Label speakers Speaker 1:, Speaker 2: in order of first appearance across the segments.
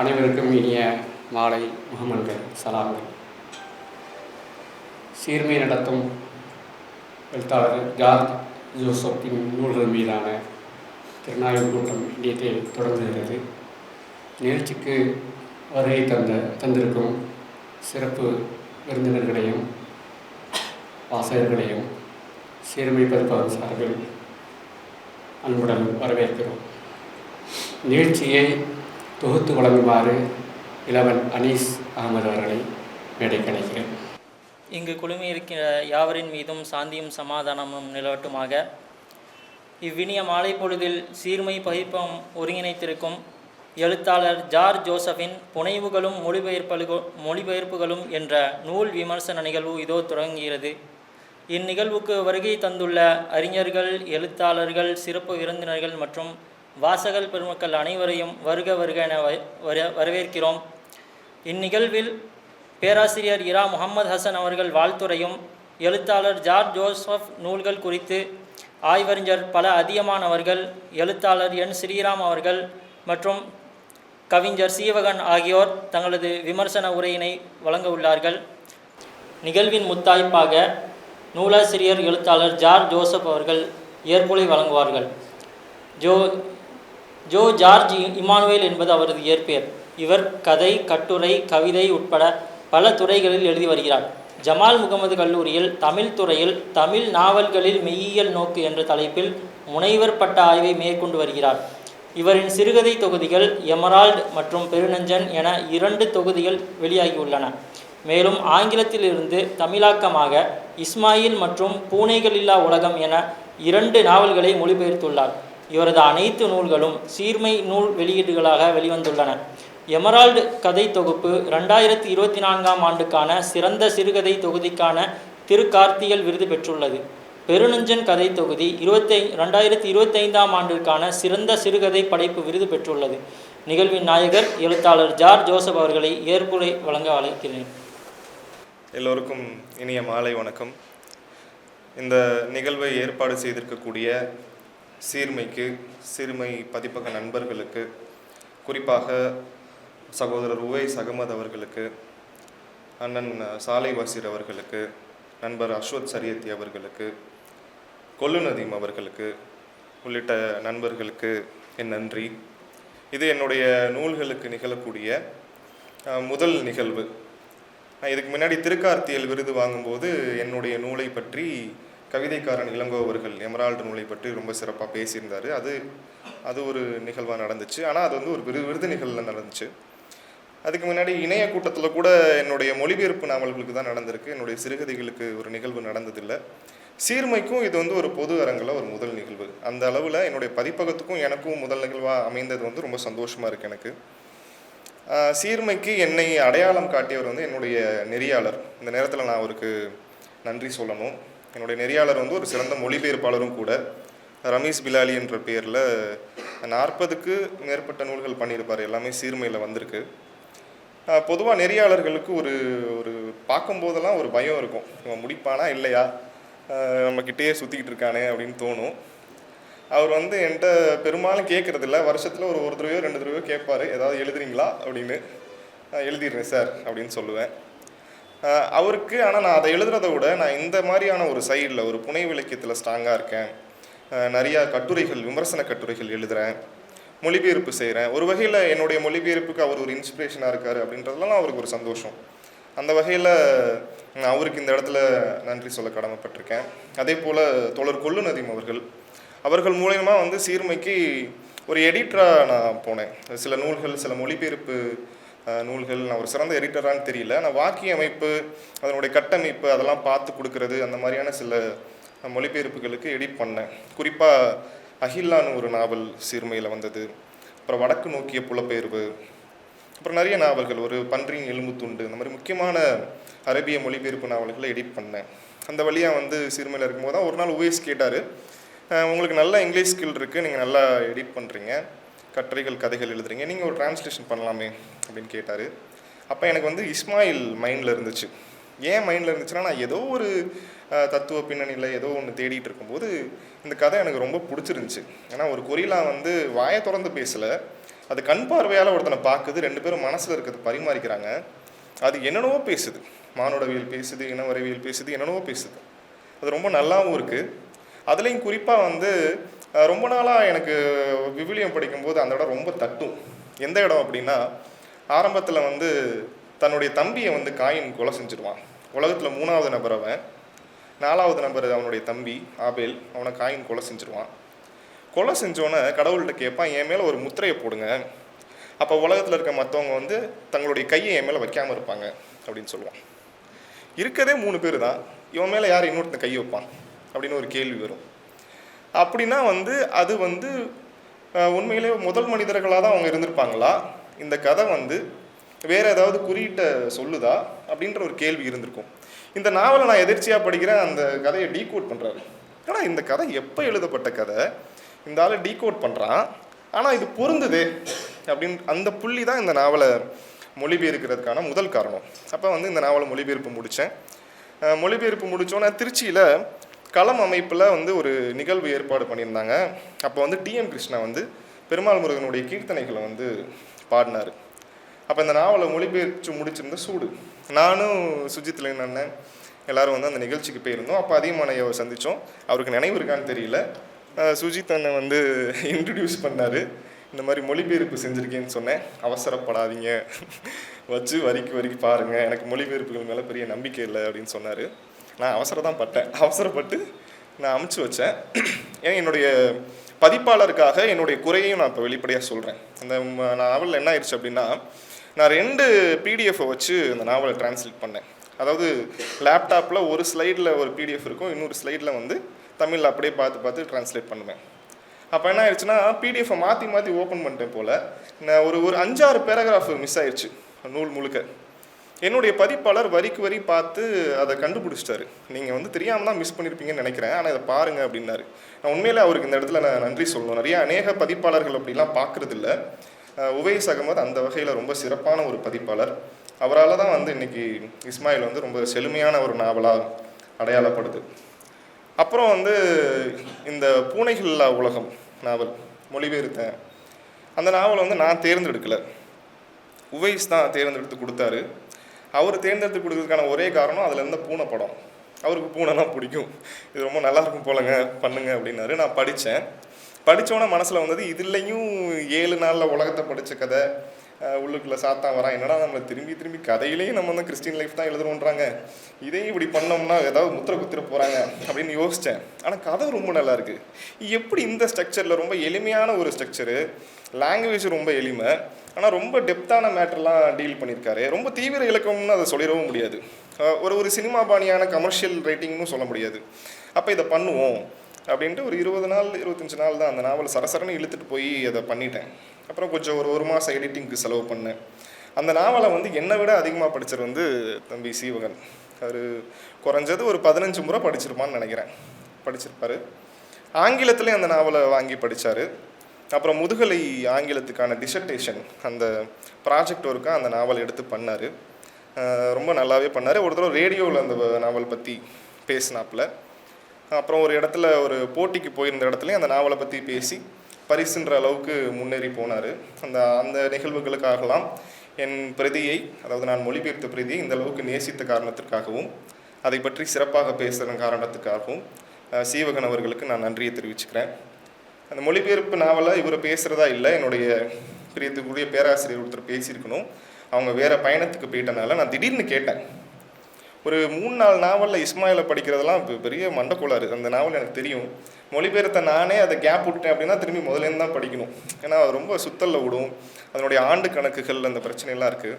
Speaker 1: அனைவருக்கும் இனிய மாலை முகமன்கள் சலாம்கள் சீர்மை நடத்தும் எழுத்தாளர் ஜார்ஜ் ஜோசப்பின் நூல்கள் மீதான திறனாய்வு கூட்டம் இன்றையத்தை தொடங்குகிறது. நிகழ்ச்சிக்கு வருகை தந்த தந்திருக்கும் சிறப்பு விருந்தினர்களையும் வாசகர்களையும் சீர்மை பதிப்பகம் சார்பில் அன்புடன் வரவேற்கிறோம். நிகழ்ச்சியை தொகுத்து வழங்குமாறு இளவன் அனீஸ் அகமது அவர்களை மேடை அழைக்கிறேன்
Speaker 2: இங்கு குழுமியிருக்கிற யாவரின் மீதும் சாந்தியும் சமாதானமும் நிலவட்டுமாக இவ்வினிய மாலை பொழுதில் சீர்மை பகிப்பம் ஒருங்கிணைத்திருக்கும் எழுத்தாளர் ஜார் ஜோசஃபின் புனைவுகளும் மொழிபெயர்ப்பலுக மொழிபெயர்ப்புகளும் என்ற நூல் விமர்சன நிகழ்வு இதோ தொடங்குகிறது. இந்நிகழ்வுக்கு வருகை தந்துள்ள அறிஞர்கள் எழுத்தாளர்கள் சிறப்பு விருந்தினர்கள் மற்றும் வாசகர் பெருமக்கள் அனைவரையும் வருக வருக என வ- வர- வரவேற்கிறோம். இந்நிகழ்வில் பேராசிரியர் இரா முகமது ஹசன் அவர்கள் வாழ்த்துரையும் எழுத்தாளர் ஜார்ஜ் ஜோசப் நூல்கள் குறித்து ஆய்வறிஞர் பல அதிகமானவர்கள் எழுத்தாளர் என் ஸ்ரீராம் அவர்கள் மற்றும் கவிஞர் சீவகன் ஆகியோர் தங்களது விமர்சன உரையினை வழங்க உள்ளார்கள். நிகழ்வின் முத்தாய்ப்பாக நூலாசிரியர் எழுத்தாளர் ஜார்ஜ் ஜோசப் அவர்கள் ஏற்புரை வழங்குவார்கள். ஜோ ஜோ ஜார்ஜ் இமானுவேல் என்பது அவரது இயற்பெயர். இவர் கதை கட்டுரை கவிதை உட்பட பல துறைகளில் எழுதி வருகிறார். ஜமால் முகமது கல்லூரியில் தமிழ் துறையில் தமிழ் நாவல்களில் மெய்யியல் நோக்கு என்ற தலைப்பில் முனைவர் பட்ட ஆய்வை மேற்கொண்டு வருகிறார். இவரின் சிறுகதை தொகுதிகள் எமரால்டு மற்றும் பெருநஞ்சன் என இரண்டு தொகுதிகள் வெளியாகியுள்ளன. மேலும் ஆங்கிலத்திலிருந்து தமிழாக்கமாக இஸ்மாயில் மற்றும் பூனைகளில்லா உலகம் என இரண்டு நாவல்களை மொழிபெயர்த்துள்ளார். இவரது அனைத்து நூல்களும் சீர்மை நூல் வெளியீடுகளாக வெளிவந்துள்ளன. எமரால்டு கதை தொகுப்பு ரெண்டாயிரத்தி இருபத்தி நான்காம் ஆண்டுக்கான சிறந்த சிறுகதை தொகுதிக்கான திருக்கார்த்திகள் விருது பெற்றுள்ளது. பெருநஞ்சன் கதை தொகுதி இருபத்தை ரெண்டாயிரத்தி இருபத்தைந்தாம் ஆண்டிற்கான சிறந்த சிறுகதை படைப்பு விருது பெற்றுள்ளது. நிகழ்வின் நாயகர் எழுத்தாளர் ஜார் ஜோசப் அவர்களை ஏற்புரை வழங்க அழைக்கிறேன்.
Speaker 3: எல்லோருக்கும் இனிய மாலை வணக்கம். இந்த நிகழ்வை ஏற்பாடு செய்திருக்கக்கூடிய சீர்மைக்கு சிறுமை பதிப்பக நண்பர்களுக்கு குறிப்பாக சகோதரர் உவைஸ் அகமது அவர்களுக்கு அண்ணன் சாலை வசீர் அவர்களுக்கு நண்பர் அஸ்வத் சரியத்தி அவர்களுக்கு கொல்லு நதீம் அவர்களுக்கு உள்ளிட்ட நண்பர்களுக்கு என் நன்றி. இது என்னுடைய நூல்களுக்கு நிகழக்கூடிய முதல் நிகழ்வு. நான் இதுக்கு முன்னாடி திருக்கார்த்தியல் விருது வாங்கும்போது என்னுடைய நூலை பற்றி கவிதைக்காரன் இளங்கோ அவர்கள் எமரால்டு நூலை பற்றி ரொம்ப சிறப்பாக பேசியிருந்தார். அது அது ஒரு நிகழ்வாக நடந்துச்சு. ஆனால் அது வந்து ஒரு விரு விருது நிகழ்வில் நடந்துச்சு. அதுக்கு முன்னாடி இணைய கூட்டத்தில் கூட என்னுடைய மொழிபெயர்ப்பு நாவல்களுக்கு தான் நடந்திருக்கு. என்னுடைய சிறுகதைகளுக்கு ஒரு நிகழ்வு நடந்ததில்லை. சீர்மைக்கும் இது வந்து ஒரு பொது அரங்கில் ஒரு முதல் நிகழ்வு. அந்த அளவில் என்னுடைய பதிப்பகத்துக்கும் எனக்கும் முதல் நிகழ்வாக அமைந்தது வந்து ரொம்ப சந்தோஷமாக இருக்குது எனக்கு. சீர்மைக்கு என்னை அடையாளம் காட்டியவர் வந்து என்னுடைய நெறியாளர். இந்த நேரத்தில் நான் அவருக்கு நன்றி சொல்லணும். என்னுடைய நெறியாளர் வந்து ஒரு சிறந்த மொழிபெயர்ப்பாளரும் கூட ரமேஷ் பிலாலி என்ற பெயரில் நாற்பதுக்கு மேற்பட்ட நூல்கள் பண்ணியிருப்பார். எல்லாமே சீர்மையில் வந்திருக்கு. பொதுவாக நெறியாளர்களுக்கு ஒரு ஒரு பார்க்கும்போதெல்லாம் ஒரு பயம் இருக்கும். இவன் முடிப்பானா இல்லையா? ஆஹ் நம்மக்கிட்டேயே சுற்றிக்கிட்டு இருக்கானே அப்படின்னு தோணும். அவர் வந்து என்கிட்ட பெரும்பாலும் கேட்குறதில்ல வருஷத்தில் ஒரு ஒரு தடவையோ ரெண்டு தடவையோ கேட்பார். ஏதாவது எழுதுறீங்களா? அப்படின்னு எழுதிடுறேன் சார் அப்படின்னு சொல்லுவேன். அவருக்கு ஆனால் நான் அதை எழுதுறதை விட நான் இந்த மாதிரியான ஒரு சைடில் ஒரு புனை விலக்கியத்தில் ஸ்ட்ராங்காக இருக்கேன். நிறையா கட்டுரைகள் விமர்சன கட்டுரைகள் எழுதுகிறேன் மொழிபெயர்ப்பு செய்கிறேன் ஒரு வகையில் என்னுடைய மொழிபெயர்ப்புக்கு அவர் ஒரு இன்ஸ்பிரேஷனாக இருக்கார் அப்படின்றதுலாம் அவருக்கு ஒரு சந்தோஷம். அந்த வகையில் நான் அவருக்கு இந்த இடத்துல நன்றி சொல்ல கடமைப்பட்டிருக்கேன். அதே போல் தோழர் கொல்லு நதீம் அவர்கள். அவர்கள் மூலயமா வந்து சீர்மைக்கு ஒரு எடிட்டராக நான் போனேன். சில நூல்கள் சில மொழிபெயர்ப்பு நூல்கள். நான் ஒரு சிறந்த எடிட்டரான்னு தெரியல. ஆனால் வாக்கிய அமைப்பு அதனுடைய கட்டமைப்பு அதெல்லாம் பார்த்து கொடுக்கறது அந்த மாதிரியான சில மொழிபெயர்ப்புகளுக்கு எடிட் பண்ணேன். குறிப்பாக அகில்லான்னு ஒரு நாவல் சீர்மையில் வந்தது. அப்புறம் வடக்கு நோக்கிய புலப்பெயர்வு. அப்புறம் நிறைய நாவல்கள். ஒரு பன்றியின் எலும்பு துண்டு. இந்த மாதிரி முக்கியமான அரபிய மொழிபெயர்ப்பு நாவல்களை எடிட் பண்ணேன். அந்த வழியாக வந்து சிறுமையில் இருக்கும்போது தான் ஒரு நாள் உவேஸ் கேட்டார். உங்களுக்கு நல்ல இங்கிலீஷ் ஸ்கில் இருக்குது நீங்கள் நல்லா எடிட் பண்ணுறீங்க கட்டுரைகள் கதைகள் எழுதுறீங்க. நீங்கள் ஒரு டிரான்ஸ்லேஷன் பண்ணலாமே அப்படின்னு கேட்டார். அப்போ எனக்கு வந்து இஸ்மாயில் மைண்டில் இருந்துச்சு. ஏன் மைண்டில் இருந்துச்சுன்னா நான் ஏதோ ஒரு தத்துவ பின்னணியில் ஏதோ ஒன்று தேடிட்டு இருக்கும்போது இந்த கதை எனக்கு ரொம்ப பிடிச்சிருந்துச்சு. ஏன்னா ஒரு கொரிலா வந்து வாயை திறந்து பேசலை. அது கண் பார்வையால் ஒருத்தனை பார்க்குது ரெண்டு பேரும் மனசில் இருக்கிறது பரிமாறிக்கிறாங்க. அது என்னென்னவோ பேசுது. மானுடவியல் பேசுது இனவரவியல் பேசுது என்னென்னவோ பேசுது. அது ரொம்ப நல்லாவும் இருக்குது அதுலேயும் குறிப்பாக வந்து ரொம்ப நாளாக எனக்கு விவிலியம் படிக்கும்போது அந்த இடம் ரொம்ப தட்டும். எந்த இடம் அப்படின்னா ஆரம்பத்தில் வந்து தன்னுடைய தம்பியை வந்து காயின் கொலை செஞ்சிருவான். உலகத்தில் மூணாவது நபர் அவன். நாலாவது நபர் அவனுடைய தம்பி ஆபேல். அவனை காயின் கொலை செஞ்சிருவான். கொலை செஞ்சோன்னே கடவுள்கிட்ட கேட்பான் என் மேலே ஒரு முத்திரையை போடுங்க. அப்போ உலகத்தில் இருக்க மற்றவங்க வந்து தங்களுடைய கையை என் மேலே வைக்காமல் இருப்பாங்க அப்படின்னு சொல்லுவான். இருக்கதே மூணு பேர் தான். இவன் மேலே யார் இன்னொருத்தன் கை வைப்பான்? அப்படின்னு ஒரு கேள்வி வரும். அப்படின்னா வந்து அது வந்து உண்மையிலே முதல் மனிதர்களாக தான் அவங்க இருந்திருப்பாங்களா? இந்த கதை வந்து வேறு ஏதாவது குறியீட்டை சொல்லுதா? அப்படின்ற ஒரு கேள்வி இருந்திருக்கும். இந்த நாவலை நான் எதிர்ச்சியாக படிக்கிறேன் அந்த கதையை டீகோட் பண்ணுறாரு ஆனால் இந்த கதை எப்போ எழுதப்பட்ட கதை? இந்த ஆளை டீகோட் பண்ணுறான் ஆனால் இது பொருந்துதே அப்படின் அந்த புள்ளி தான் இந்த நாவலை மொழிபெயர்க்கிறதுக்கான முதல் காரணம். அப்போ வந்து இந்த நாவலை மொழிபெயர்ப்பு முடித்தேன் மொழிபெயர்ப்பு முடித்தோன்னே திருச்சியில் களம் அமைப்பில் வந்து ஒரு நிகழ்வு ஏற்பாடு பண்ணியிருந்தாங்க. அப்போ வந்து டிஎம் கிருஷ்ணா வந்து பெருமாள் முருகனுடைய கீர்த்தனைகளை வந்து பாடினார். அப்போ இந்த நாவலை மொழிபெயர்த்து முடிச்சிருந்த சூடு. நானும் சுஜித்தில் லேன் அண்ணன் எல்லாரும் வந்து அந்த நிகழ்ச்சிக்கு போயிருந்தோம். அப்போ அதிகமானையை சந்தித்தோம் அவருக்கு நினைவு இருக்கான்னு தெரியல. சுஜித் அண்ணன் வந்து இன்ட்ரடியூஸ் பண்ணார். இந்த மாதிரி மொழிபெயர்ப்பு செஞ்சுருக்கேன்னு சொன்னேன். அவசரப்படாதீங்க. வச்சு வரிக்கு வரிக்கு பாருங்கள் எனக்கு மொழிபெயர்ப்புகள் மேலே பெரிய நம்பிக்கை இல்லை அப்படின்னு சொன்னார். நான் அவசரம் தான் பட்டேன். அவசரப்பட்டு நான் அமுச்சு வச்சேன். ஏன் என்னுடைய பதிப்பாளருக்காக என்னுடைய குறையையும் நான் இப்போ வெளிப்படையாக சொல்கிறேன் அந்த நாவலில் என்ன ஆயிடுச்சு அப்படின்னா நான் ரெண்டு பிடிஎஃப்பை வச்சு அந்த நாவலை டிரான்ஸ்லேட் பண்ணேன். அதாவது லேப்டாப்பில் ஒரு ஸ்லைடில் ஒரு பிடிஎஃப் இருக்கும் இன்னொரு ஸ்லைடில் வந்து தமிழில் அப்படியே பார்த்து பார்த்து டிரான்ஸ்லேட் பண்ணுவேன். அப்போ என்ன ஆயிடுச்சுன்னா பிடிஎஃப்பை மாற்றி மாற்றி ஓப்பன் பண்ணிட்டேன் போல் நான் ஒரு ஒரு அஞ்சாறு பேராகிராஃப் மிஸ் ஆயிடுச்சு நூல் முழுக்க. என்னுடைய பதிப்பாளர் வரிக்கு வரி பார்த்து அதை கண்டுபிடிச்சிட்டாரு. நீங்கள் வந்து தெரியாமல் தான் மிஸ் பண்ணியிருப்பீங்கன்னு நினைக்கிறேன். ஆனால் இதை பாருங்கள் அப்படின்னாரு. நான் உண்மையிலே அவருக்கு இந்த இடத்துல நான் நன்றி சொல்லணும். நிறைய அநேக பதிப்பாளர்கள் அப்படிலாம் பார்க்குறதில்ல. உவேஸ் அகமது அந்த வகையில் ரொம்ப சிறப்பான ஒரு பதிப்பாளர். அவரால் தான் வந்து இன்னைக்கு இஸ்மாயில் வந்து ரொம்ப செழுமையான ஒரு நாவலாக அடையாளப்படுது. அப்புறம் வந்து இந்த பூனைகள் உலகம் நாவல் மொழிபெயர்த்தேன். அந்த நாவலை வந்து நான் தேர்ந்தெடுக்கல. உவைஸ் தான் தேர்ந்தெடுத்து கொடுத்தாரு. அவர் தேர்ந்தெடுத்து கொடுக்கறதுக்கான ஒரே காரணம் அதில் இருந்த பூனை படம். அவருக்கு பூனைனா பிடிக்கும். இது ரொம்ப நல்லாயிருக்கும் போலங்க பண்ணுங்க அப்படின்னாரு. நான் படித்தேன் படித்தோன்னே மனசில் வந்தது இதுலேயும் ஏழு நாளில் உலகத்தை படித்த கதை. உள்ளுக்குள்ளே சாத்தான் வரான். என்னடா நம்மளை திரும்பி திரும்பி கதையிலேயும் நம்ம வந்து கிறிஸ்டின் லைஃப் தான் எழுதுறோன்றாங்க. இதையும் இப்படி பண்ணோம்னா ஏதாவது முத்திர குத்திர போகிறாங்க அப்படின்னு யோசித்தேன் ஆனால் கதை ரொம்ப நல்லாயிருக்கு. எப்படி இந்த ஸ்ட்ரக்சரில் ரொம்ப எளிமையான ஒரு ஸ்ட்ரக்சரு லாங்குவேஜ் ரொம்ப எளிமை ஆனால் ரொம்ப டெப்த்தான மேட்டர்லாம் டீல் பண்ணியிருக்காரு ரொம்ப தீவிர இலக்கம்னு அதை சொல்லிடவும் முடியாது. ஒரு ஒரு சினிமா பாணியான கமர்ஷியல் ரேட்டிங்னு சொல்ல முடியாது. அப்போ இதை பண்ணுவோம் அப்படின்ட்டு ஒரு இருபது நாள் இருபத்தஞ்சி நாள் தான் அந்த நாவல் சரசரன்னு இழுத்துட்டு போய் அதை பண்ணிட்டேன். அப்புறம் கொஞ்சம் ஒரு ஒரு மாதம் எடிட்டிங்க்கு செலவு பண்ணேன். அந்த நாவலை வந்து என்னை விட அதிகமாக படித்தது வந்து தம்பி சீவகன். அவர் குறைஞ்சது ஒரு பதினஞ்சு முறை படிச்சிருப்பான்னு நினைக்கிறேன். படிச்சிருப்பாரு. ஆங்கிலத்திலே அந்த நாவலை வாங்கி படித்தார் அப்புறம் முதுகலை ஆங்கிலத்துக்கான டிசர்டேஷன் அந்த ப்ராஜெக்ட் ஒர்க்காக அந்த நாவல் எடுத்து பண்ணார். ரொம்ப நல்லாவே பண்ணார். ஒரு தடவை ரேடியோவில் அந்த நாவல் பற்றி பேசினாப்புல. அப்புறம் ஒரு இடத்துல ஒரு போட்டிக்கு போயிருந்த இடத்துலையும் அந்த நாவலை பற்றி பேசி பரிசுன்ற அளவுக்கு முன்னேறி போனார். அந்த அந்த நிகழ்வுகளுக்காகலாம் என் பிரதியை அதாவது நான் மொழிபெயர்த்த பிரதியை இந்த அளவுக்கு நேசித்த காரணத்திற்காகவும் அதை பற்றி சிறப்பாக பேசுகிற காரணத்துக்காகவும் சீவகன் அவர்களுக்கு நான் நன்றியை தெரிவிச்சுக்கிறேன். அந்த மொழிபெயர்ப்பு நாவலாக இவர் பேசுகிறதா இல்லை. என்னுடைய பிரியத்துக்குரிய பேராசிரியர் ஒருத்தர் பேசியிருக்கணும். அவங்க வேறு பயணத்துக்கு போயிட்டனால நான் திடீர்னு கேட்டேன். ஒரு மூணு நாலு நாவலில் இஸ்மாயிலை படிக்கிறதெல்லாம் பெரிய மண்டக்கோளாறு. அந்த நாவல் எனக்கு தெரியும். மொழிபெயர்த்த நானே அதை கேப் விட்டேன் அப்படின்னா திரும்பி முதலேருந்து தான் படிக்கணும். ஏன்னா அது ரொம்ப சுத்தல்ல விடும். அதனுடைய ஆண்டு கணக்குகள் அந்த பிரச்சனைலாம் இருக்குது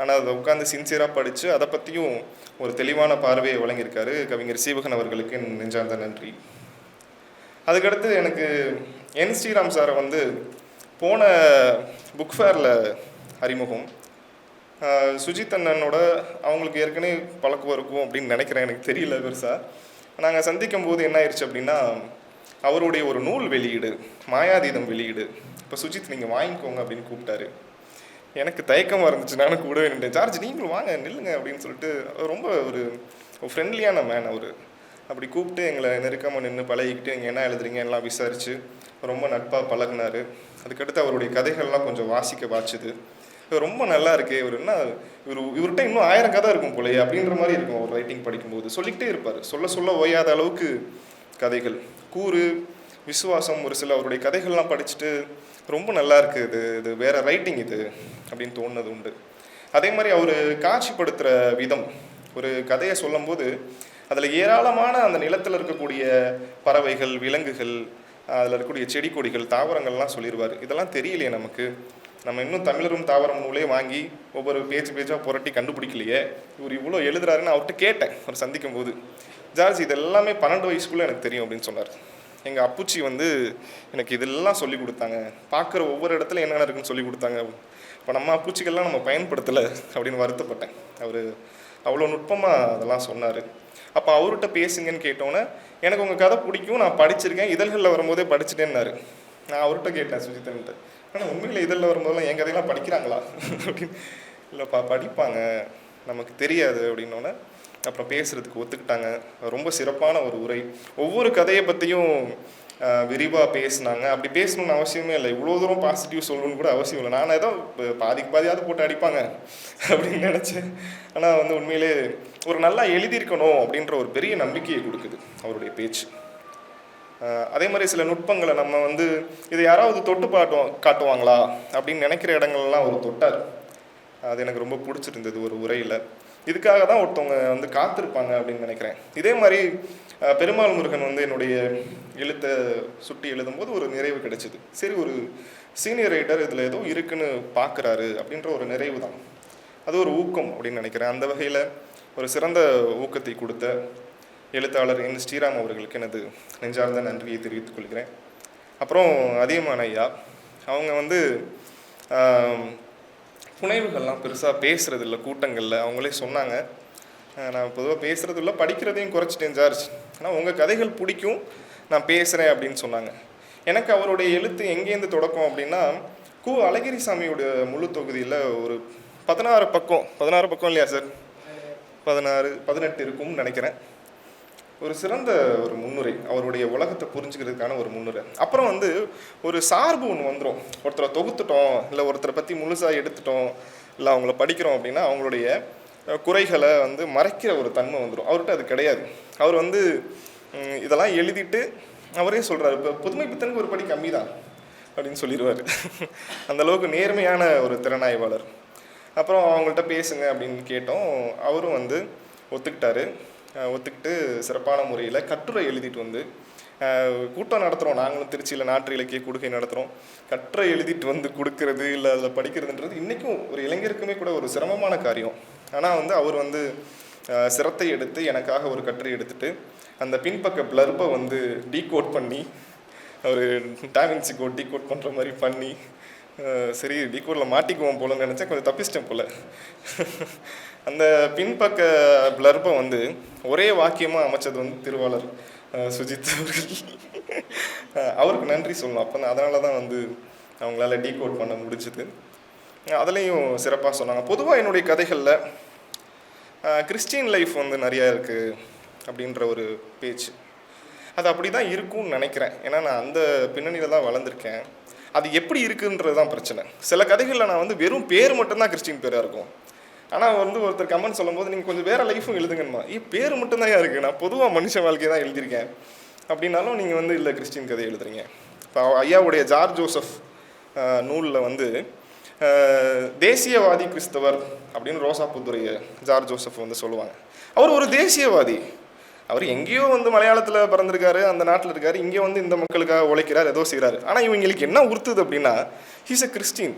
Speaker 3: ஆனால் அதை உட்காந்து சின்சியராக படித்து அதை பற்றியும் ஒரு தெளிவான பார்வையை வழங்கியிருக்காரு கவிஞர் சீவகன் அவர்களுக்கு நெஞ்சார்ந்த நன்றி. அதுக்கடுத்து எனக்கு என் ஸ்ரீராம் சாரை வந்து போன புக் ஃபேரில் அறிமுகம். சுஜித் அண்ணனோட அவங்களுக்கு ஏற்கனவே பழக்கம் இருக்கும் அப்படின்னு நினைக்கிறேன். எனக்கு தெரியல பெருசாக நாங்கள் சந்திக்கும் போது என்ன ஆயிடுச்சு அப்படின்னா அவருடைய ஒரு நூல் வெளியீடு மாயாதீதம் வெளியீடு. இப்போ சுஜித் நீங்கள் வாங்கிக்கோங்க அப்படின்னு கூப்பிட்டாரு. எனக்கு தயக்கமாக இருந்துச்சு. நானும் கூடவே நின்றேன். சார்ஜ் நீங்களும் வாங்க நில்லுங்க அப்படின்னு சொல்லிட்டு அவர் ரொம்ப ஒரு ஃப்ரெண்ட்லியான மேன் அவர். அப்படி கூப்பிட்டு எங்களை நெருக்கமாக நின்று பழகிக்கிட்டு நீங்கள் என்ன எழுதுறீங்க எல்லாம் விசாரித்து ரொம்ப நட்பாக பழகினார். அதுக்கடுத்து அவருடைய கதைகள்லாம் கொஞ்சம் வாசிக்க வாச்சுது. ரொம்ப நல்லா இருக்கு இவர் என்ன இவர் இவர்கிட்ட இன்னும் ஆயிரம் கதை இருக்கும் போலயே அப்படின்ற மாதிரி இருக்கும் அவர் ரைட்டிங் படிக்கும்போது. சொல்லிக்கிட்டே இருப்பார். சொல்ல சொல்ல ஓயாத அளவுக்கு கதைகள். கூறு விசுவாசம் ஒரு சில அவருடைய கதைகள்லாம் படிச்சுட்டு ரொம்ப நல்லா இருக்கு இது இது வேற ரைட்டிங் இது அப்படின்னு தோணுனது உண்டு. அதே மாதிரி அவர் காட்சிப்படுத்துகிற விதம் ஒரு கதையை சொல்லும்போது அதில் ஏராளமான அந்த நிலத்தில் இருக்கக்கூடிய பறவைகள் விலங்குகள் அதில் இருக்கக்கூடிய செடி கொடிகள் தாவரங்கள்லாம் சொல்லிடுவார் இதெல்லாம் தெரியலையே நமக்கு. நம்ம இன்னும் தமிழரும் தாவரம் நூலே வாங்கி ஒவ்வொரு பேச்சு பேச்சாக புரட்டி கண்டுபிடிக்கலையே. இவர் இவ்வளோ எழுதுறாருன்னு அவர்கிட்ட கேட்டேன் அவர் சந்திக்கும் போது ஜார்ஜ் இது எல்லாமே பன்னெண்டு வயசுக்குள்ளே எனக்கு தெரியும் அப்படின்னு சொன்னார். எங்கள் அப்புச்சி வந்து எனக்கு இதெல்லாம் சொல்லி கொடுத்தாங்க. பார்க்குற ஒவ்வொரு இடத்துல என்னென்ன இருக்குன்னு சொல்லி கொடுத்தாங்க. இப்போ நம்ம அப்புச்சிகள்லாம் நம்ம பயன்படுத்தலை அப்படின்னு வருத்தப்பட்டேன். அவர் அவ்வளோ நுட்பமாக அதெல்லாம் சொன்னார். அப்போ அவர்கிட்ட பேசுங்கன்னு கேட்டோன்னே எனக்கு உங்கள் கதை பிடிக்கும் நான் படிச்சிருக்கேன் இதழ்களில் வரும்போதே படிச்சுட்டேன்னாரு. நான் அவர்கிட்ட கேட்டேன் சுஜித்தன்ட்டு. ஆனால் உண்மையில் இதழில் வரும்போதெல்லாம் என் கதையெல்லாம் படிக்கிறாங்களா? அப்படின்னு. இல்லைப்பா படிப்பாங்க. நமக்கு தெரியாது அப்படின்னோடனே அப்புறம் பேசுகிறதுக்கு ஒத்துக்கிட்டாங்க. ரொம்ப சிறப்பான ஒரு உரை. ஒவ்வொரு கதையை பற்றியும் விரிவாக பேசினாங்க. அப்படி பேசணும்னு அவசியமே இல்லை. இவ்வளோ தூரம் பாசிட்டிவ் சொல்லணும்னு கூட அவசியம் இல்லை. நான் ஏதோ பாதிக்கு பாதியாவது போட்டு அடிப்பாங்க. அப்படின்னு நினச்சேன். ஆனால் வந்து உண்மையிலே ஒரு நல்லா எழுதியிருக்கணும் அப்படின்ற ஒரு பெரிய நம்பிக்கையை கொடுக்குது அவருடைய பேச்சு. அதே மாதிரி சில நுட்பங்களை நம்ம வந்து இதை யாராவது தொட்டு பாட்டோம் காட்டுவாங்களா அப்படின்னு நினைக்கிற இடங்கள்லாம் அவர் தொட்டார். அது எனக்கு ரொம்ப பிடிச்சிருந்தது ஒரு உரையில். இதுக்காக தான் ஒருத்தவங்க வந்து காத்திருப்பாங்க அப்படின்னு நினைக்கிறேன். இதே மாதிரி பெருமாள் முருகன் வந்து என்னுடைய எழுத்தை சுட்டி எழுதும்போது ஒரு நிறைவு கிடைச்சிது. சரி ஒரு சீனியர் ரைட்டர் இதில் ஏதோ இருக்குன்னு பார்க்குறாரு அப்படின்ற ஒரு நிறைவு தான். அது ஒரு ஊக்கம் அப்படின்னு நினைக்கிறேன். அந்த வகையில் ஒரு சிறந்த ஊக்கத்தை கொடுத்த எழுத்தாளர் என். ஸ்ரீராம் அவர்களுக்கு எனது நெஞ்சார்ந்த நன்றியை தெரிவித்துக் கொள்கிறேன். அப்புறம் அதியமான ஐயா அவங்க வந்து புனைவுகள்லாம் பெருசாக பேசுகிறது இல்லை கூட்டங்களில். அவங்களே சொன்னாங்க. நான் பொதுவாக பேசுகிறது இல்லை படிக்கிறதையும் குறைச்சிட்டேன் ஜார்ஜ். ஆனால் உங்கள் கதைகள் பிடிக்கும் நான் பேசுகிறேன் அப்படின்னு சொன்னாங்க. எனக்கு அவருடைய எழுத்து எங்கேருந்து தொடக்கம் அப்படின்னா கு. அழகிரிசாமியோட முழு தொகுதியில் ஒரு பதினாறு பக்கம் பதினாறு பக்கம் இல்லையா சார்? பதினாறு பதினெட்டு இருக்கும்னு நினைக்கிறேன். ஒரு சிறந்த ஒரு முன்னுரை அவருடைய உலகத்தை புரிஞ்சுக்கிறதுக்கான ஒரு முன்னுரை. அப்புறம் வந்து ஒரு சார்பு ஒன்று வந்துடும் ஒருத்தரை தொகுத்துட்டோம் இல்லை ஒருத்தரை பற்றி முழுசாக எடுத்துட்டோம் இல்லை அவங்கள படிக்கிறோம் அப்படின்னா அவங்களுடைய குறைகளை வந்து மறைக்கிற ஒரு தன்மை வந்துடும் அவர்கிட்ட அது கிடையாது. அவர் வந்து இதெல்லாம் எழுதிட்டு அவரே சொல்கிறார் இப்போ புதுமை பித்தனுக்கு ஒரு படி கம்மி தான் அப்படின்னு சொல்லிடுவார். அந்த அளவுக்கு நேர்மையான ஒரு திறனாய்வாளர். அப்புறம் அவங்கள்ட்ட பேசுங்க அப்படின்னு கேட்டோம். அவரும் வந்து ஒத்துக்கிட்டாரு. ஒத்துக்கிட்டு சிறப்பான முறையில் கட்டுரை எழுதிட்டு வந்து கூட்டம் நடத்துகிறோம் நாங்களும் திருச்சியில் நாட்டு இலக்கிய கொடுக்கை நடத்துகிறோம் கட்டுரை எழுதிட்டு வந்து கொடுக்கறது இல்லை அதில் படிக்கிறதுன்றது இன்றைக்கும் ஒரு இளைஞருக்குமே கூட ஒரு சிரமமான காரியம். ஆனால் வந்து அவர் வந்து சிரத்தை எடுத்து எனக்காக ஒரு கட்டுரை எடுத்துட்டு அந்த பின்பக்க பிளர்பை வந்து டீகோட் பண்ணி ஒரு டாவின்சி கோட் டீகோட் பண்ணுற மாதிரி பண்ணி சரி டீகோடில் மாட்டிக்குவோம் போலன்னு நினச்சேன். கொஞ்சம் தப்பிச்சிட்டேன் போல். அந்த பின்பக்க பிளர்பை வந்து ஒரே வாக்கியமாக அமைச்சது வந்து திருவாளர் சுஜித் அவர்கள். அவருக்கு நன்றி சொல்லணும். அப்போ அதனால தான் வந்து அவங்களால டீகோட் பண்ண முடிஞ்சுது. அதுலேயும் சிறப்பாக சொன்னாங்க. பொதுவாக என்னுடைய கதைகளில் கிறிஸ்டின் லைஃப் வந்து நிறையா இருக்குது அப்படின்ற ஒரு பேச்சு. அது அப்படி தான் இருக்கும்னு நினைக்கிறேன். ஏன்னா நான் அந்த பின்னணியில் தான் வளர்ந்துருக்கேன். அது எப்படி இருக்குன்றது தான் பிரச்சனை. சில கதைகளில் நான் வந்து வெறும் பேர் மட்டும்தான் கிறிஸ்டின் பேராக இருக்கும். ஆனால் வந்து ஒருத்தர் கமெண்ட் சொல்லும்போது நீங்கள் கொஞ்சம் வேறு லைஃப்பும் எழுதுங்கம்மா. ஏ பேர் மட்டும்தான் இருக்குது நான் பொதுவாக மனுஷ வாழ்க்கை தான் எழுதியிருக்கேன். அப்படின்னாலும் நீங்கள் வந்து இல்லை கிறிஸ்டின் கதை எழுதுறீங்க. இப்போ ஐயாவுடைய ஜார்ஜ் ஜோசப் நூலில் வந்து தேசியவாதி கிறிஸ்தவர் அப்படின்னு ரோசாப்புத்துறைய ஜார்ஜ் ஜோசப் வந்து சொல்லுவாங்க. அவர் ஒரு தேசியவாதி. அவர் எங்கேயோ வந்து மலையாளத்தில் பிறந்திருக்காரு அந்த நாட்டில் இருக்கார் இங்கே வந்து இந்த மக்களுக்காக உழைக்கிறார் ஏதோ செய்கிறாரு ஆனால் இவங்களுக்கு என்ன உறுத்துது அப்படின்னா ஹீஸ் அ கிறிஸ்டின்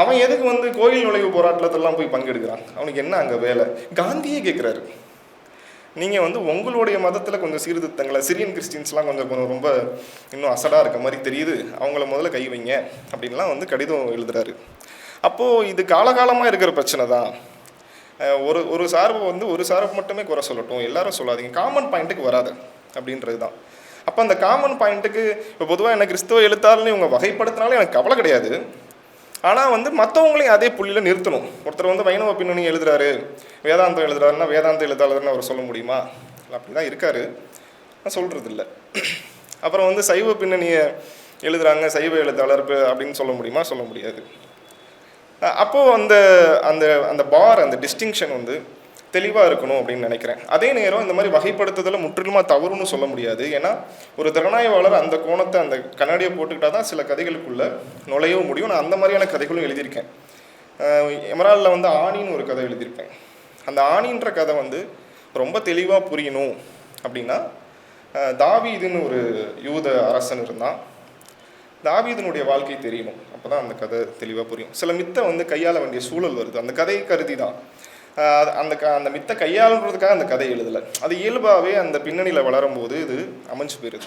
Speaker 3: அவன் எதுக்கு வந்து கோயில் நுழைவு போராட்டத்திலலாம் போய் பங்கெடுக்கிறான்? அவனுக்கு என்ன அங்கே வேலை? காந்தியே கேட்குறாரு நீங்கள் வந்து உங்களுடைய மதத்தில் கொஞ்சம் சீர்திருத்தங்களை சிரியன் கிறிஸ்டின்ஸ்லாம் கொஞ்சம் கொஞ்சம் ரொம்ப இன்னும் அசடாக இருக்க மாதிரி தெரியுது. அவங்கள முதல்ல கை வைங்க அப்படின்லாம் வந்து கடிதம் எழுதுறாரு. அப்போது இது காலகாலமாக இருக்கிற பிரச்சனை தான். ஒரு ஒரு சார்பு வந்து ஒரு சார்பு மட்டுமே குறை சொல்லட்டும். எல்லாரும் சொல்லாதீங்க. காமன் பாயிண்ட்டுக்கு வராது. அப்படின்றது தான் அப்போ அந்த காமன் பாயிண்ட்டுக்கு இப்போ பொதுவாக என்ன கிறிஸ்தவ எழுத்தாளர்னு இவங்க வகைப்படுத்தினாலும் எனக்கு கவலை கிடையாது. ஆனால் வந்து மற்றவங்களையும் அதே புள்ளியில் நிறுத்தணும். ஒருத்தர் வந்து வைணவ பின்னணி எழுதுறாரு. வேதாந்தம் எழுதுறாருன்னா வேதாந்த எழுத்தாளர்னு அவர் சொல்ல முடியுமா? அப்படி தான் இருக்கார். நான் சொல்கிறது இல்லை அப்புறம் வந்து சைவ பின்னணியை எழுதுறாங்க. சைவ எழுத்தாளர் அப்படின்னு சொல்ல முடியுமா? சொல்ல முடியாது. அப்போது அந்த அந்த அந்த பார் அந்த டிஸ்டிங்ஷன் வந்து தெளிவாக இருக்கணும் அப்படின்னு நினைக்கிறேன். அதே நேரம் இந்த மாதிரி வகைப்படுத்துதலில் முற்றிலுமா தவறுன்னு சொல்ல முடியாது. ஏன்னா ஒரு திறனாய்வாளர் அந்த கோணத்தை அந்த கண்ணாடியை போட்டுக்கிட்டால் தான் சில கதைகளுக்குள்ளே நுழையவும் முடியும். நான் அந்த மாதிரியான கதைகளும் எழுதியிருக்கேன். எமராலில் வந்து ஆணின்னு ஒரு கதை எழுதியிருப்பேன். அந்த ஆணின்ற கதை வந்து ரொம்ப தெளிவாக புரியணும் அப்படின்னா தாவி இதுன்னு ஒரு யூத அரசன் இருந்தான். தாவீதனுடைய வாழ்க்கை தெரியணும் அப்போ தான் அந்த கதை தெளிவாக புரியும். சில மித்தை வந்து கையாள வேண்டிய சூழல் வருது. அந்த கதையை கருதி தான் அது- அந்த க அந்த மித்தை கையாளுறதுக்காக அந்த கதை எழுதலை. அது இயல்பாகவே அந்த பின்னணியில் வளரும்போது இது அமைஞ்சு போயிடுது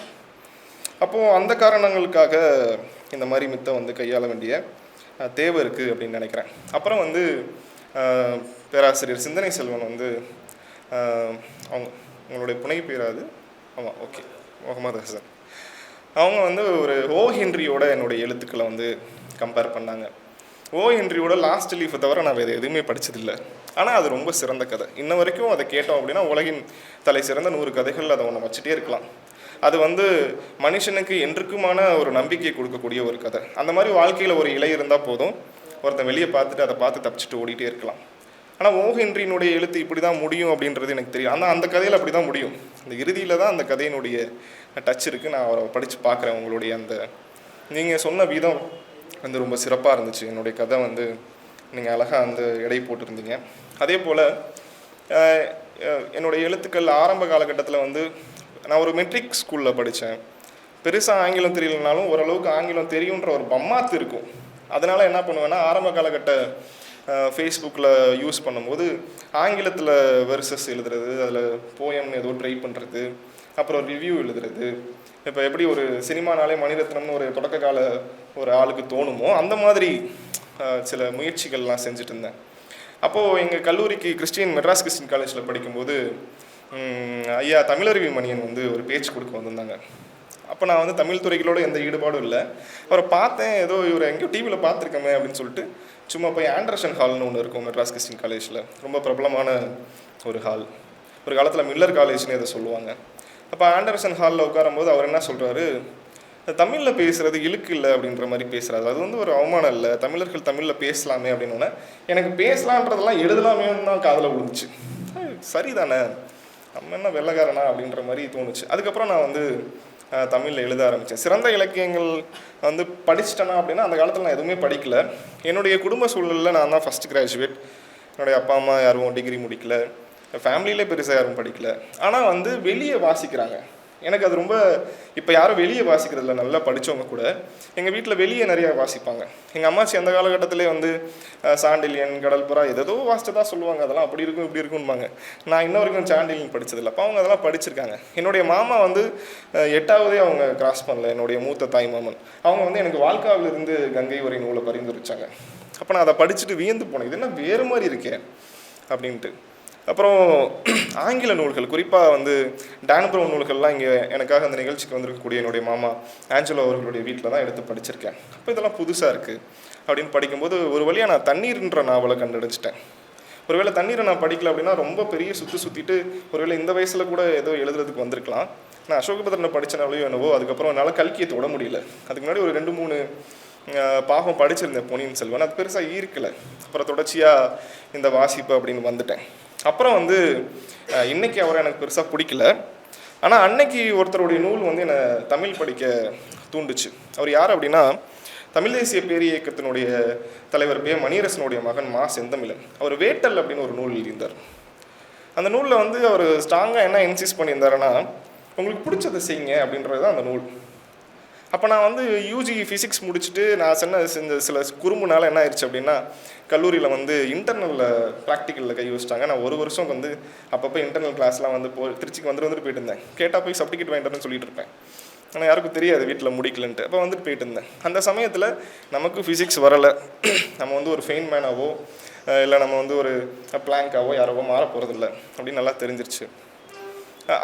Speaker 3: அப்போது அந்த காரணங்களுக்காக இந்த மாதிரி மித்தை வந்து கையாள வேண்டிய தேவை இருக்குது அப்படின்னு நினைக்கிறேன். அப்புறம் வந்து பேராசிரியர் சிந்தனை செல்வன் வந்து அவங்க உங்களுடைய புனை பேராது ஆமாம் ஓகே. முகமது ஹசன். அவங்க வந்து ஒரு ஓ ஹென்ரியோட என்னுடைய எழுத்துக்களை வந்து கம்பேர் பண்ணாங்க. ஓ ஹென்ரியோட லாஸ்ட் லீஃபை தவிர நான் வேறு எதுவுமே படிச்சதில்லை. ஆனால் அது ரொம்ப சிறந்த கதை. இன்ன வரைக்கும் அதை கேட்டோம் அப்படின்னா உலகின் தலை சிறந்த நூறு கதைகள் அதை ஒன்று வச்சுட்டே இருக்கலாம். அது வந்து மனுஷனுக்கு என்றுக்குமான ஒரு நம்பிக்கையை கொடுக்கக்கூடிய ஒரு கதை. அந்த மாதிரி வாழ்க்கையில் ஒரு இலை இருந்தால் போதும். ஒருத்தன் வெளியே பார்த்துட்டு அதை பார்த்து தப்பிச்சுட்டு ஓடிட்டே இருக்கலாம். ஆனால் ஓஹென்றியினுடைய எழுத்து இப்படி தான் முடியும் அப்படின்றது எனக்கு தெரியும். ஆனால் அந்த கதையில் அப்படி தான் முடியும். அந்த இறுதியில் தான் அந்த கதையினுடைய டச் இருக்குது நான் அவரை படித்து பார்க்குறேன். உங்களுடைய அந்த நீங்கள் சொன்ன விதம் வந்து ரொம்ப சிறப்பாக இருந்துச்சு. என்னுடைய கதை வந்து நீங்கள் அழகாக அந்த எடை போட்டிருந்தீங்க. அதே போல் என்னுடைய எழுத்துக்கள் ஆரம்ப காலகட்டத்தில் வந்து நான் ஒரு மெட்ரிக் ஸ்கூலில் படித்தேன் பெருசாக ஆங்கிலம் தெரியலனாலும் ஓரளவுக்கு ஆங்கிலம் தெரியுன்ற ஒரு பம்மாத்து இருக்கும். அதனால் என்ன பண்ணுவேன்னா ஆரம்ப காலகட்ட ஃபேஸ்புக்கில் யூஸ் பண்ணும்போது ஆங்கிலத்தில் வெர்சஸ் எழுதுறது அதில் போயம்னு ஏதோ ட்ரை பண்ணுறது அப்புறம் ரிவ்யூ எழுதுறது. இப்போ எப்படி ஒரு சினிமானாலே மணிரத்னம்னு ஒரு தொடக்க கால ஒரு ஆளுக்கு தோணுமோ அந்த மாதிரி சில முயற்சிகள்லாம் செஞ்சுட்டு இருந்தேன். அப்போது எங்கள் கல்லூரிக்கு கிறிஸ்டியன் மெட்ராஸ் கிறிஸ்டின் காலேஜில் படிக்கும்போது ஐயா தமிழருவி மணியன் வந்து ஒரு பேச்சு கொடுக்க வந்திருந்தாங்க. அப்போ நான் வந்து தமிழ் துறைகளோட எந்த ஈடுபாடும் இல்லை. அவரை பார்த்தேன் ஏதோ இவர் எங்கேயோ டிவியில் பார்த்துருக்கமே அப்படின்னு சொல்லிட்டு சும்மா போய் ஆண்டர்சன் ஹால்னு ஒன்று இருக்கும் மெட்ராஸ் கிறிஸ்டின் காலேஜில். ரொம்ப பிரபலமான ஒரு ஹால். ஒரு காலத்தில் மில்லர் காலேஜ்னு இதை சொல்லுவாங்க. அப்போ ஆண்டர்சன் ஹாலில் உட்காரும்போது அவர் என்ன சொல்கிறாரு தமிழில் பேசுகிறது இழுக்கு இல்லை அப்படின்ற மாதிரி பேசுகிறாரு அது வந்து ஒரு அவமானம் இல்லை. தமிழர்கள் தமிழில் பேசலாமே அப்படின்னோடனே எனக்கு பேசலான்றதெல்லாம் எழுதலாமேன்னு தான் காதில் விழுந்துச்சு. சரிதானே? நம்ம என்ன வெள்ளக்காரனா அப்படின்ற மாதிரி தோணுச்சு. அதுக்கப்புறம் நான் வந்து தமிழில் எழுத ஆரம்பித்தேன் சிறந்த இலக்கியங்கள் வந்து படிச்சிட்டேனா அப்படின்னா அந்த காலத்தில் நான் எதுவுமே படிக்கல. என்னுடைய குடும்ப சூழலில் நான் தான் ஃபஸ்ட் கிராஜுவேட் என்னுடைய அப்பா அம்மா யாரும் டிகிரி முடிக்கல. ஃபேமிலியிலே பெருசாக யாரும் படிக்கல. ஆனால் வந்து வெளியே வாசிக்கிறாங்க. எனக்கு அது ரொம்ப இப்போ யாரும் வெளியே வாசிக்கிறதில்ல நல்லா படித்தவங்க கூட. எங்கள் வீட்டில் வெளியே நிறைய வாசிப்பாங்க. எங்கள் அம்மாச்சி அந்த காலகட்டத்திலே வந்து சாண்டிலியன் சாண்டில்யன் கடல்புறா எதோ வாசிச்சதா சொல்லுவாங்க. அதெல்லாம் அப்படி இருக்கும் இப்படி இருக்கும்பாங்க. நான் இன்ன வரைக்கும் சாண்டிலியன் படித்ததில்லை அப்போ அவங்க அதெல்லாம் படிச்சிருக்காங்க. என்னுடைய மாமா வந்து எட்டாவதே அவங்க கிராஸ் பண்ணல. என்னுடைய மூத்த தாய் மாமன். அவங்க வந்து எனக்கு வாழ்க்காவிலிருந்து கங்கை உரை நூலை பரிந்துரைச்சாங்க. அப்போ நான் அதை படிச்சுட்டு வியந்து போனேன். இது என்ன வேறு மாதிரி இருக்கேன் அப்படின்ட்டு. அப்புறம் ஆங்கில நூல்கள் குறிப்பாக வந்து டான் ப்ரௌன் நூல்கள்லாம் இங்கே எனக்காக அந்த நிகழ்ச்சிக்கு வந்திருக்கக்கூடிய என்னுடைய மாமா ஆஞ்சலோ அவர்களுடைய வீட்டில் தான் எடுத்து படிச்சிருக்கேன். அப்போ இதெல்லாம் புதுசாக இருக்குது அப்படின்னு படிக்கும்போது ஒரு வழியாக நான் தண்ணீர்ன்ற நாவலை கண்டடைச்சிட்டேன் ஒருவேளை தண்ணீரை நான் படிக்கல அப்படின்னா ரொம்ப பெரிய சுற்றி சுற்றிட்டு ஒருவேளை இந்த வயசில் கூட ஏதோ எழுதுறதுக்கு வந்திருக்கலாம். நான் அசோகபத்திரனை படித்தனாலையோ என்னவோ அதுக்கப்புறம் என்னால் கல்கியை தொட முடியல. அதுக்கு முன்னாடி ஒரு ரெண்டு மூணு பாகம் படிச்சிருந்தேன் பொன்னியின் செல்வன். அது பெருசாக ஈர்க்கலை. அப்புறம் தொடர்ச்சியாக இந்த வாசிப்பு அப்படின்னு வந்துட்டேன். அப்புறம் வந்து இன்றைக்கி இன்னைக்கு அவரை எனக்கு பெருசாக பிடிக்கல. ஆனால் அன்னைக்கு ஒருத்தருடைய நூல் வந்து என்னை தமிழ் படிக்க தூண்டுச்சு. அவர் யார் அப்படின்னா தமிழ் தேசிய பேரியக்கத்தினுடைய தலைவர் பே. மணியரசனுடைய மகன் மா. செந்தமிழன். அவர் வேட்டல் அப்படின்னு ஒரு நூல் எழுதியிருந்தார் அந்த நூலில் வந்து அவர் ஸ்ட்ராங்காக என்ன இன்சிஸ்ட் பண்ணியிருந்தாருன்னா உங்களுக்கு பிடிச்சதை செய்யுங்க அப்படின்றது தான் அந்த நூல். அப்போ நான் வந்து யூஜி ஃபிசிக்ஸ் முடிச்சுட்டு நான் சொன்ன செஞ்ச சில குறும்புனால என்ன ஆயிடுச்சு அப்படின்னா கல்லூரியில் வந்து இன்டர்னலில் ப்ராக்டிக்கலில் கை வச்சிட்டாங்க. நான் ஒரு வருஷம் வந்து அப்பப்போ இன்டர்னல் கிளாஸ்லாம் வந்து போ திருச்சிக்கு வந்துட்டு வந்துட்டு போயிட்டு இருந்தேன். கேட்டால் போய் சர்டிஃபிகேட் வாங்கிட்டு சொல்லிட்டு இருப்பேன். ஆனால் யாருக்கும் தெரியாது வீட்டில் முடிக்கலன்ட்டு. அப்போ வந்துட்டு போயிட்டு இருந்தேன். அந்த சமயத்தில் நமக்கு ஃபிசிக்ஸ் வரலை. நம்ம வந்து ஒரு ஃபெயின் மேனாவோ இல்லை நம்ம வந்து ஒரு பிளாங்காவோ யாரோவோ மாற போகிறதில்ல அப்படின்னு நல்லா தெரிஞ்சிருச்சு.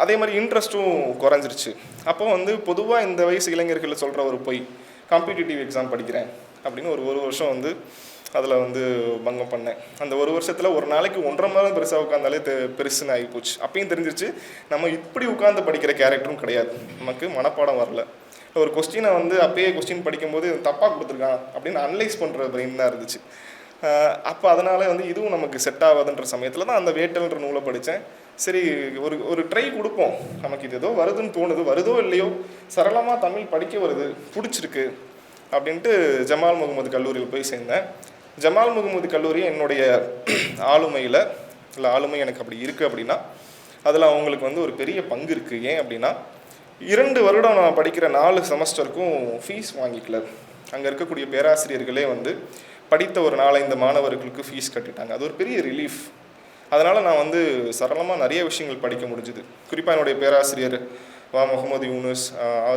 Speaker 3: அதே மாதிரி இன்ட்ரெஸ்ட்டும் குறைஞ்சிருச்சு. அப்போ வந்து பொதுவாக இந்த வயசு இளைஞர்களில் சொல்கிற ஒரு பொய் காம்படிட்டிவ் எக்ஸாம் படிக்கிறேன் அப்படின்னு ஒரு ஒரு வருஷம் வந்து அதில் வந்து பங்கம் பண்ணேன். அந்த ஒரு வருஷத்தில் ஒரு நாளைக்கு ஒன்றரை மணி நேரம் பெருசாக உட்காந்தாலே தெ பெருசுன்னு ஆகிப்போச்சு அப்பயும் தெரிஞ்சிருச்சு நம்ம இப்படி உட்காந்து படிக்கிற கேரக்டரும் கிடையாது. நமக்கு மனப்பாடம் வரல. ஒரு கொஸ்டினை வந்து அப்பயே கொஸ்டின் படிக்கும்போது தப்பாக கொடுத்துருக்கான் அப்படின்னு அனலைஸ் பண்ணுற பிரெயின் தான் இருந்துச்சு. அப்போ அதனால் வந்து இதுவும் நமக்கு செட் ஆகாதுன்ற சமயத்தில் தான் அந்த வேட்டல்ன்ற நூலை படித்தேன் சரி ஒரு ஒரு ட்ரை கொடுப்போம். நமக்கு இது ஏதோ வருதுன்னு தோணுது. வருதோ இல்லையோ? சரளமாக தமிழ் படிக்க வருது. பிடிச்சிருக்கு. அப்படின்ட்டு ஜமால் முகமது கல்லூரியில் போய் சேர்ந்தேன். ஜமால் முகமது கல்லூரி என்னுடைய ஆளுமையில் இல்லை ஆளுமை எனக்கு அப்படி இருக்குது அப்படின்னா அதில் அவங்களுக்கு வந்து ஒரு பெரிய பங்கு இருக்குது ஏன் அப்படின்னா இரண்டு வருடம் நான் படிக்கிற நாலு செமஸ்டருக்கும் ஃபீஸ் வாங்கிக்கல. அங்கே இருக்கக்கூடிய பேராசிரியர்களே வந்து படித்த ஒரு நாலஞ்சு மாணவர்களுக்கு ஃபீஸ் கட்டிட்டாங்க. அது ஒரு பெரிய ரிலீஃப் அதனால் நான் வந்து சரளமாக நிறைய விஷயங்கள் படிக்க முடிஞ்சுது. குறிப்பாக என்னுடைய பேராசிரியர் வா. முகமது யூனுஸ்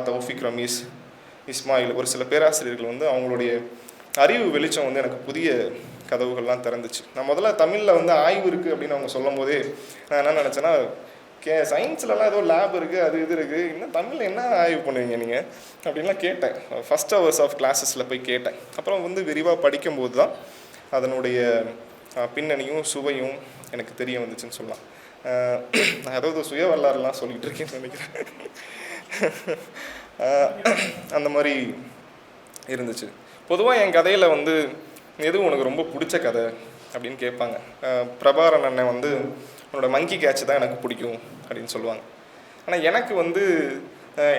Speaker 3: தௌஃபிக் ரமீஸ் இஸ்மாயில் ஒரு சில பேராசிரியர்கள் வந்து அவங்களுடைய அறிவு வெளிச்சம் வந்து எனக்கு புதிய கதவுகள்லாம் திறந்துச்சு. நான் முதல்ல தமிழில் வந்து ஆய்வு இருக்குது அப்படின்னு அவங்க சொல்லும் போதே நான் என்ன நினச்சேன்னா கே சயின்ஸ்லலாம் ஏதோ லேப் இருக்குது அது இது இருக்குது இன்னும் தமிழில் என்ன ஆய்வு பண்ணுவீங்க நீங்கள் அப்படின்லாம் கேட்டேன். ஃபஸ்ட் ஹவர்ஸ் ஆஃப் கிளாஸஸில் போய் கேட்டேன். அப்புறம் வந்து விரிவாக படிக்கும்போது தான் அதனுடைய பின்னணியும் சுவையும் எனக்கு தெரிய வந்துச்சுன்னு சொல்லலாம். நான் ஏதாவது சுய வரலாறுலாம் சொல்லிகிட்டு இருக்கேன்னு நினைக்கிறேன். அந்த மாதிரி இருந்துச்சு. பொதுவாக என் கதையில் வந்து எது உனக்கு ரொம்ப பிடிச்ச கதை அப்படின்னு கேட்பாங்க. பிரபாரன் அண்ணன் வந்து உன்னோட மங்கி கேட்ச் தான் எனக்கு பிடிக்கும் அப்படின்னு சொல்லுவாங்க. ஆனால் எனக்கு வந்து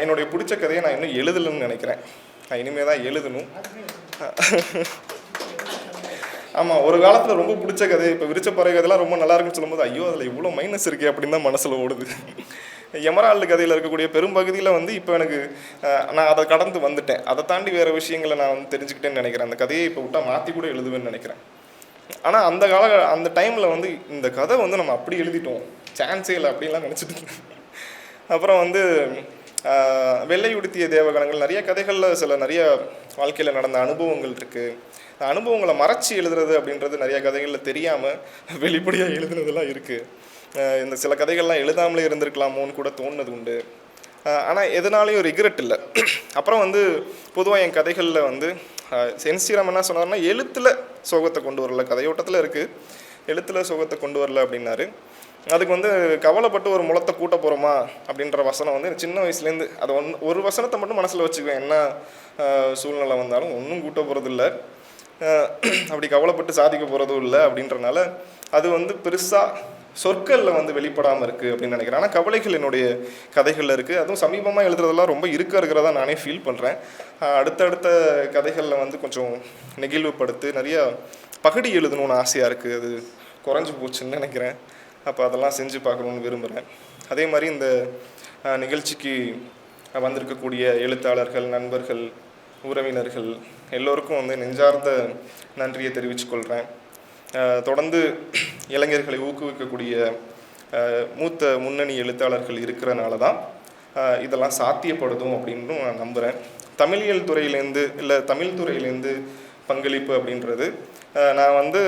Speaker 3: என்னுடைய பிடிச்ச கதையை நான் இன்னும் எழுதலன்னு நினைக்கிறேன். நான் இனிமேல் தான் எழுதணும். ஆமாம் ஒரு காலத்தில் ரொம்ப பிடிச்ச கதை இப்போ விரிச்ச பறவை கதைலாம் ரொம்ப நல்லா இருக்குன்னு சொல்லும்போது ஐயோ அதில் இவ்வளோ மைனஸ் இருக்கே அப்படின்னு தான் மனசில் ஓடுது. எமரால்டு கதையில் இருக்கக்கூடிய பெரும்பகுதியில் வந்து இப்போ எனக்கு நான் அதை கடந்து வந்துட்டேன். அதை தாண்டி வேறு விஷயங்களை நான் வந்து தெரிஞ்சுக்கிட்டேன்னு நினைக்கிறேன். அந்த கதையை இப்போ விட்டால் மாற்றி கூட எழுதுவேன்னு நினைக்கிறேன். ஆனால் அந்த கால அந்த டைமில் வந்து இந்த கதை வந்து நம்ம அப்படி எழுதிட்டோம். சான்ஸே இல்லை அப்படின்லாம் நினச்சிட்டு அப்புறம் வந்து வெள்ளை உடுத்திய தேவகணங்கள் நிறைய கதைகளில் சில நிறைய வாழ்க்கையில் நடந்த அனுபவங்கள் இருக்குது அனுபவங்களை மறைச்சி எழுதுறது அப்படின்றது நிறைய கதைகளில் தெரியாமல் வெளிப்படையாக எழுதுனதெல்லாம் இருக்குது இந்த சில கதைகள்லாம் எழுதாமலே இருந்திருக்கலாமோன்னு கூட தோணுனது உண்டு. ஆனால் எதனாலையும் ரிக்ரெட் இல்லை. அப்புறம் வந்து பொதுவாக என் கதைகளில் வந்து சென்சிராம் என்ன சொன்னார்னா எழுத்தில் சோகத்தை கொண்டு வரல கதையோட்டத்தில் இருக்குது எழுத்தில் சோகத்தை கொண்டு வரல அப்படின்னாரு. அதுக்கு வந்து கவலைப்பட்டு ஒரு முளத்தை கூட்ட போகிறோமா அப்படின்ற வசனம் வந்து சின்ன வயசுலேருந்து அதை ஒன் ஒரு வசனத்தை மட்டும் மனசில் வச்சுக்குவேன். என்ன சூழ்நிலை வந்தாலும் ஒன்றும் கூட்ட போகிறதில்ல அப்படி கவலைப்பட்டு சாதிக்க போகிறதும் இல்லை அப்படின்றனால அது வந்து பெருசாக சொற்களில் வந்து வெளிப்படாமல் இருக்குது அப்படின்னு நினைக்கிறேன். ஆனால் கவலைகள் என்னுடைய கதைகளில் இருக்குது அதுவும் சமீபமாக எழுதுறதெல்லாம் ரொம்ப இருக்க இருக்கிறதா நானே ஃபீல் பண்ணுறேன் அடுத்தடுத்த கதைகளில் வந்து கொஞ்சம் நெகிழ்வுப்படுத்து நிறையா பகடி எழுதணும்னு ஆசையாக இருக்குது அது குறைஞ்சி போச்சுன்னு நினைக்கிறேன். அப்போ அதெல்லாம் செஞ்சு பார்க்கணுன்னு விரும்புகிறேன் அதே மாதிரி இந்த நிகழ்ச்சிக்கு வந்திருக்கக்கூடிய எழுத்தாளர்கள் நண்பர்கள் உறவினர்கள் எல்லோருக்கும் வந்து நெஞ்சார்ந்த நன்றியை தெரிவித்துக்கொள்கிறேன் தொடர்ந்து இளைஞர்களை ஊக்குவிக்கக்கூடிய மூத்த முன்னணி எழுத்தாளர்கள் இருக்கிறனால தான் இதெல்லாம் சாத்தியப்படுதும் அப்படின்னு நான் நம்புகிறேன் தமிழியல் துறையிலேருந்து இல்லை தமிழ் துறையிலேருந்து பங்களிப்பு அப்படின்றது நான் வந்து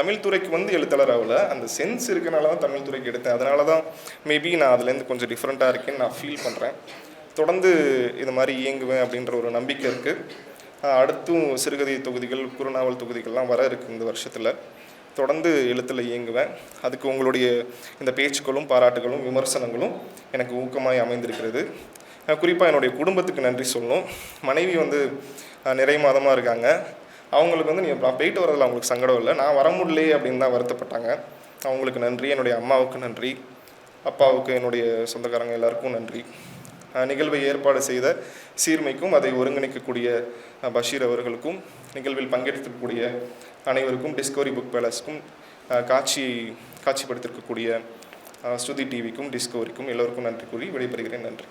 Speaker 3: தமிழ் துறைக்கு வந்து எழுத்தாளர் ஆகல. அந்த சென்ஸ் இருக்கனால தான் தமிழ் துறைக்கு எடுத்தேன். அதனால தான் மேபி நான் அதுலேருந்து கொஞ்சம் டிஃப்ரெண்ட்டாக இருக்கேன்னு நான் ஃபீல் பண்ணுறேன் தொடர்ந்து இது மாதிரி இயங்குவேன் அப்படின்ற ஒரு நம்பிக்கை இருக்குது அடுத்தும் சிறுகதை தொகுதிகள் குறுநாவல் தொகுதிகள்லாம் வர இருக்குது இந்த வருஷத்தில். தொடர்ந்து எழுத்தில் இயங்குவேன். அதுக்கு உங்களுடைய இந்த பேச்சுக்களும் பாராட்டுகளும் விமர்சனங்களும் எனக்கு ஊக்கமாய் அமைந்திருக்கிறது. குறிப்பாக என்னுடைய குடும்பத்துக்கு நன்றி சொல்லணும். மனைவி வந்து நிறைய நிறை மாதமாக இருக்காங்க. அவங்களுக்கு வந்து நீ நான் போயிட்டு வரதில் அவங்களுக்கு சங்கடம் இல்லை. நான் வர முடியலையே அப்படின்னு தான் வருத்தப்பட்டாங்க. அவங்களுக்கு நன்றி. என்னுடைய அம்மாவுக்கு நன்றி. அப்பாவுக்கு என்னுடைய சொந்தக்காரங்க எல்லாருக்கும் நன்றி. நிகழ்வை ஏற்பாடு செய்த சீர்மைக்கும் அதை ஒருங்கிணைக்கக்கூடிய பஷீர் அவர்களுக்கும் நிகழ்வில் பங்கெடுக்கக்கூடிய அனைவருக்கும் டிஸ்கவரி புக் பேலஸ்க்கும் காட்சி காட்சிப்படுத்திருக்கக்கூடிய ஸ்ருதி டிவிக்கும் டிஸ்கவரிக்கும் எல்லோருக்கும் நன்றி கூறி விடைபெறுகிறேன். நன்றி.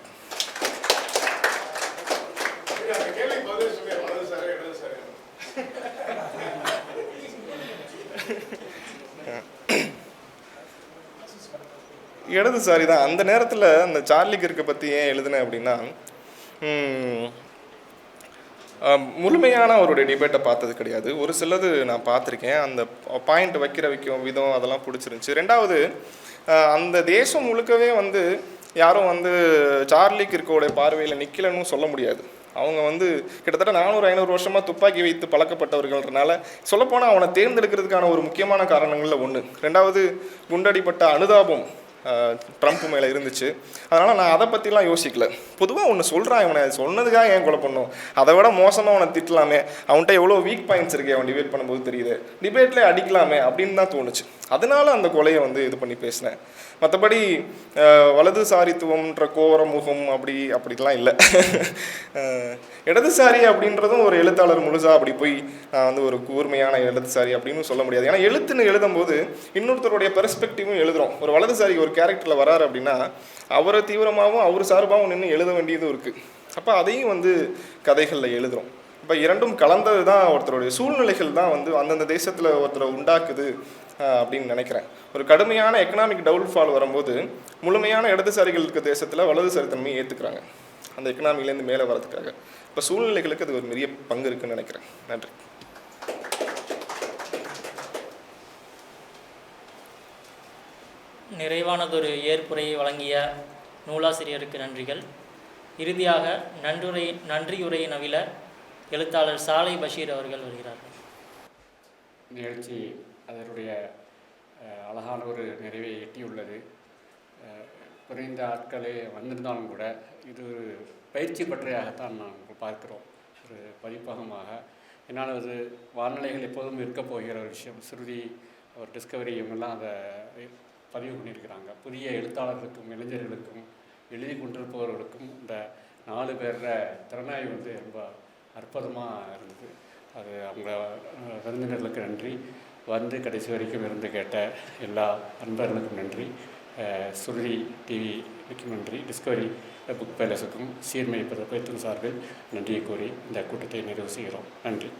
Speaker 3: இடதுசாரி தான். அந்த நேரத்தில் அந்த சார்லி கிற்கை பற்றி ஏன் எழுதினேன் அப்படின்னா முழுமையான அவருடைய டிபேட்டை பார்த்தது கிடையாது. ஒரு சிலது நான் பார்த்துருக்கேன். அந்த பாயிண்ட் வைக்கிற வைக்கும் விதம் அதெல்லாம் பிடிச்சிருந்துச்சி. ரெண்டாவது அந்த தேசம் முழுக்கவே வந்து யாரும் வந்து சார்லி கிற்கோடைய பார்வையில் நிற்கலன்னு சொல்ல முடியாது. அவங்க வந்து கிட்டத்தட்ட நானூறு ஐநூறு வருஷமாக துப்பாக்கி வைத்து பழக்கப்பட்டவர்கள்ன்றனால சொல்லப்போனால் அவனை தேர்ந்தெடுக்கிறதுக்கான ஒரு முக்கியமான காரணங்களில் ஒன்று ரெண்டாவது குண்டடிப்பட்ட அனுதாபம். ட்ரம்ப் மேலே இருந்துச்சு. அதனால் நான் அதை பற்றிலாம் யோசிக்கல. பொதுவாக ஒன்று சொல்கிறான் இவனை. சொன்னதுக்காக ஏன் கொலை பண்ணும்? அதை விட மோசமாக அவனை திட்டலாமே. அவன்கிட்ட எவ்வளோ வீக் பாயிண்ட்ஸ் இருக்கு அவன் டிபேட் பண்ணும்போது தெரியுது. டிபேட்லேயே அடிக்கலாமே அப்படின்னு தான் தோணுச்சு. அதனால அந்த கொலையை வந்து இது பண்ணி பேசினேன். மற்றபடி வலதுசாரித்துவம்ன்ற கோர முகம் அப்படி அப்படிலாம் இல்லை. இடதுசாரி அப்படின்றதும் ஒரு எழுத்தாளர் முழுசாக அப்படி போய் நான் வந்து ஒரு கூர்மையான இடதுசாரி அப்படின்னு சொல்ல முடியாது. ஏன்னா எழுத்துன்னு எழுதும்போது இன்னொருத்தருடைய பெர்ஸ்பெக்டிவும் எழுதுகிறோம் ஒரு வலதுசாரி ஒரு கேரக்டரில் வராரு அப்படின்னா அவரை தீவிரமாகவும் அவர் சார்பாகவும் நின்று எழுத வேண்டியதும் இருக்குது அப்போ அதையும் வந்து கதைகளில் எழுதுகிறோம் இப்போ இரண்டும் கலந்தது தான் ஒருத்தருடைய சூழ்நிலைகள் தான் வந்து அந்தந்த தேசத்தில் ஒருத்தரை உண்டாக்குது. அப்படின்னு நினைக்கிறேன். ஒரு கடுமையான எக்கனாமிக் டவுன்ஃபால் வரும்போது முழுமையான இடதுசாரிகள் இருக்க தேசத்தில் வலதுசாரித்தன்மையை ஏற்றுக்கிறாங்க அந்த எக்கனாமிலேருந்து மேலே வரதுக்காக இப்போ சூழ்நிலைகளுக்கு அது ஒரு பெரிய பங்கு இருக்குன்னு நினைக்கிறேன். நன்றி.
Speaker 2: நிறைவானதொரு ஏற்புரையை வழங்கிய நூலாசிரியருக்கு நன்றிகள். இறுதியாக நன்றுரை நன்றியுரை நவில எழுத்தாளர் சாலை பஷீர் அவர்கள் வருகிறார்கள்.
Speaker 1: நிகழ்ச்சி அதனுடைய அழகான ஒரு நிறைவை எட்டியுள்ளது. குறைந்த ஆட்களே வந்திருந்தாலும் கூட இது ஒரு பயிற்சி பற்றியாகத்தான் நாங்கள் பார்க்கிறோம். ஒரு பதிப்பகமாக. என்னால் அது வானிலைகள் எப்போதும் இருக்க போகிற ஒரு விஷயம். ஸ்ருதி ஒரு டிஸ்கவரி இவங்கெல்லாம் அதை பதிவு பண்ணியிருக்கிறாங்க. புதிய எழுத்தாளர்களுக்கும் இளைஞர்களுக்கும் எழுதி கொண்டிருப்பவர்களுக்கும் இந்த நாலு பேர திறனாய்வு வந்து ரொம்ப அற்புதமாக இருந்தது. அது அவங்க விருந்தினர்களுக்கு நன்றி. வந்து கடைசி வரைக்கும் இருந்து கேட்ட எல்லா அன்பர்களுக்கும் நன்றி. சுருதி டிவிக்கும் நன்றி. டிஸ்கவரி புக் பேலஸுக்கும் சீர்மை பதிப்பகத்தின் சார்பில் நன்றியை கூறி இந்த கூட்டத்தை நிறைவு செய்கிறோம். நன்றி.